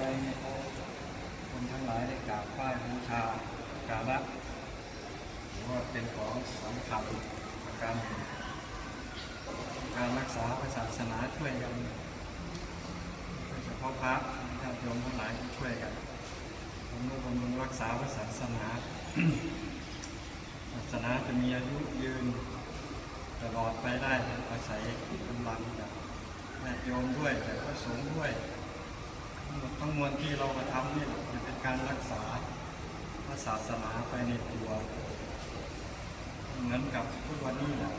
อะไรเนี่ยเขาคนทั้งหลายได้กราบไหว้บูชากราบะถือว่าเป็นของสำคัญประการหนึ่งการรักษาพระศาสนาช่วยกันโดยเฉพาะพระญาติโยมทั้งหลายช่วยกันบำรุงบำรุงรักษาพระศาสนาศาสนาจะมีอายุยืนตลอดไปได้อาศัยกำลังจากญาติโยมด้วยจากพระสงฆ์ด้วย ทั้งหมดทั้งมวลที่เรากระทำนี่จะเป็นการรักษาพระศาสนาไปในตัว เหมือนกับทุกวันนี้แหละ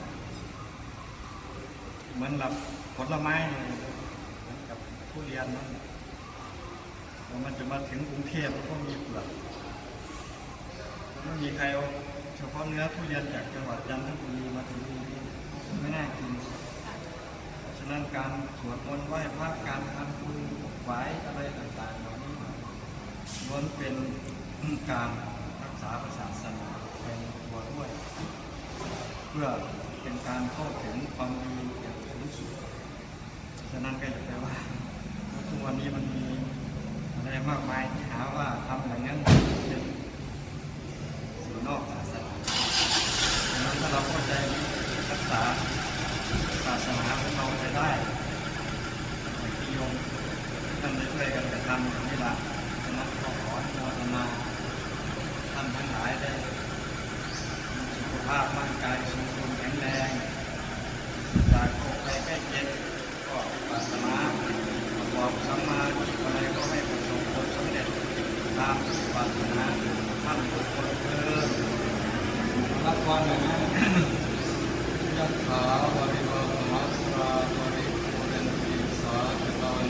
เหมือนกับผลไม้เลยเหมือนกับทุเรียนนั่นแล้มันจะมาถึงกรุงเทพมันก็มีเปลือกไม่มีใครเอาเฉพาะเนื้อทุเรียนจากจังหวัดจันทบุรีมาถึงที่นี่ไม่น่ากิน นั้นการสวดมนต์ไหว้พระการทำบุญไหว้อะไรต่างๆเหล่านี้ล้วนเป็นการรักษาศาสนาไปในตัวด้วย เพื่อเป็นการเข้าถึงความดีอย่างสูงสุดฉะนั้นก็อย่าไปว่าทุกวันนี้มันมีอะไรมากมายที่หาว่าทำอย่างนั้นเป็น สิ่งนอกศาสนาดังนั้นถ้าเราเข้าใจรักษาศา สนาของเราไปได้ที่โยมท่านได้ช่วยกันกระทำอย่างนี้ละฉะนั้นก็ขออนุโมทนาท่านทั้งหลายได้มีสุขภาพร่างกายสมบูรณ์แข็งแรงจากโรคภัยใกล้เจ็บก็ปรารถนาประกอบสัมมาธิอะไรก็ให้ประสบผลสำเร็จตามที่ปรารถนาท่านทุกคนเถิดรับพรหน่อยนะยัตถาวาวะมหาสุราภริปุเรนติสาคตัง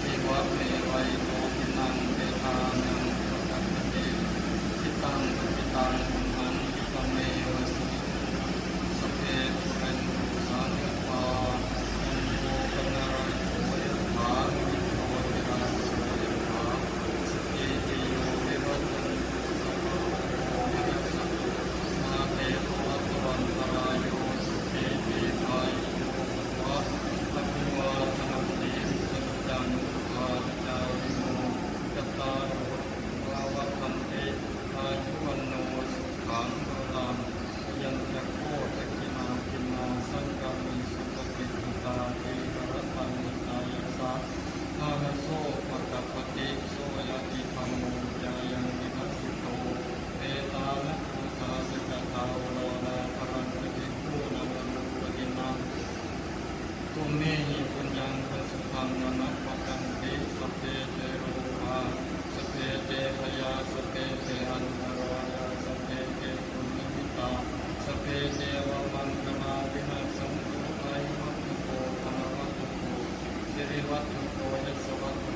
ทิวัตเมวัยโตทินังเตทานังปัตติสิตังปิตังตุมังปิตเมวะสิสพเพปุเรนตุสานิปาอันโมปนาราโสยถาวิโตติราโสยถาสพเพติโยวิวัตตันสัพพะโอวินัสสะ มาเตภวัตวันตรายโยสุขีทีพายโยภวะสัพพิวาสนัสสีสัจจังภาจาริโมจตตารโหภาวะคันติอายุวันโนสุขังโรลังยันจะโคตะกินากินาสังกามิสุปฏิปิตาเทกรตังนิตายสานาลโสปะกัปปติโสยติธรรมโมจายังวินัสสิโต เอตานะภูตาสกตาโอโลนาภรันติภูนาวันปฏินังตุเมหิปุญญังปสุพังวนัปปกันติสัพเพเจโรภาสัพเพเจพยาสัพเพเจอันตรายาสัพเพเจปุญญมิตาสัพเพเจวมังคนาวินาศสันตุไอวัตถุโกธนวัตถุโก สิริวัต